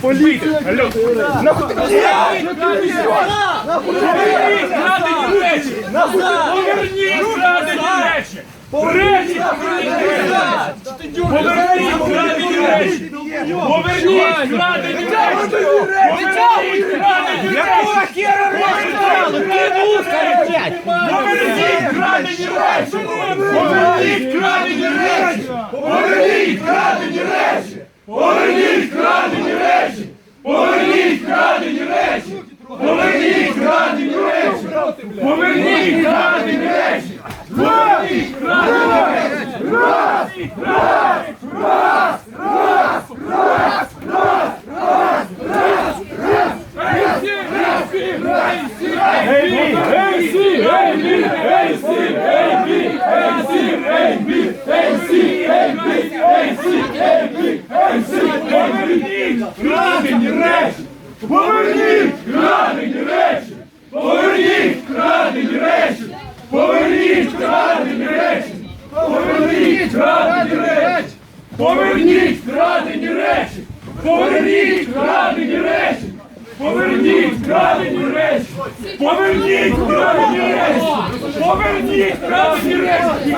Поліція! Нахуй! Нахуй! речі! Поверніть вкрадені речі! Речі Поверніть вкрадені речі! Поверніть вкрадені речі! Поверніть крадені речі! Поверніть крадені речі! Поверніть крадені речі! Поверніть крадені речі! Поверніть крадені речі! Поверніть крадені речі! Поверніть крадені речі! Поверніть крадені крадені речі! Поверніть крадені речі! Поверніть крадені речі! Поверніть крадені речі! Поверніть крадені речі! Поверніть крадені речі! Поверніть крадені речі! Поверніть крадені речі! Поверніть крадені речі! Поверніть крадені речі!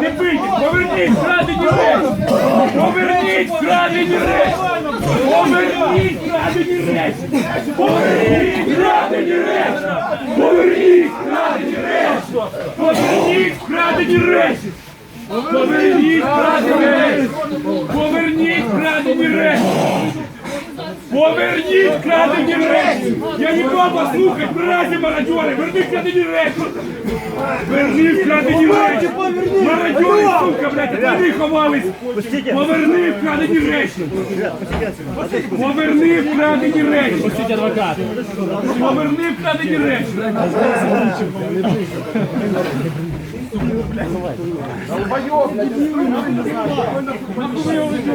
Не бийте! Поверніть крадені речі! Поверніть крадені речі! Поверніть крадені речі! Поверніть крадені речі! Поверніть крадені речі! Поверніть крадені речі! Поверніть крадені речі! Поверніть крадені речі! Поверніть крадені речі! Я не буду вас браті мародьори! Верни крадені речі! Верни крадені речі! Мародьори, сука, блядь, вони ховались! Поверни вкрадені речі! Поверни вкрадені речі! Поверни вкрадені речі!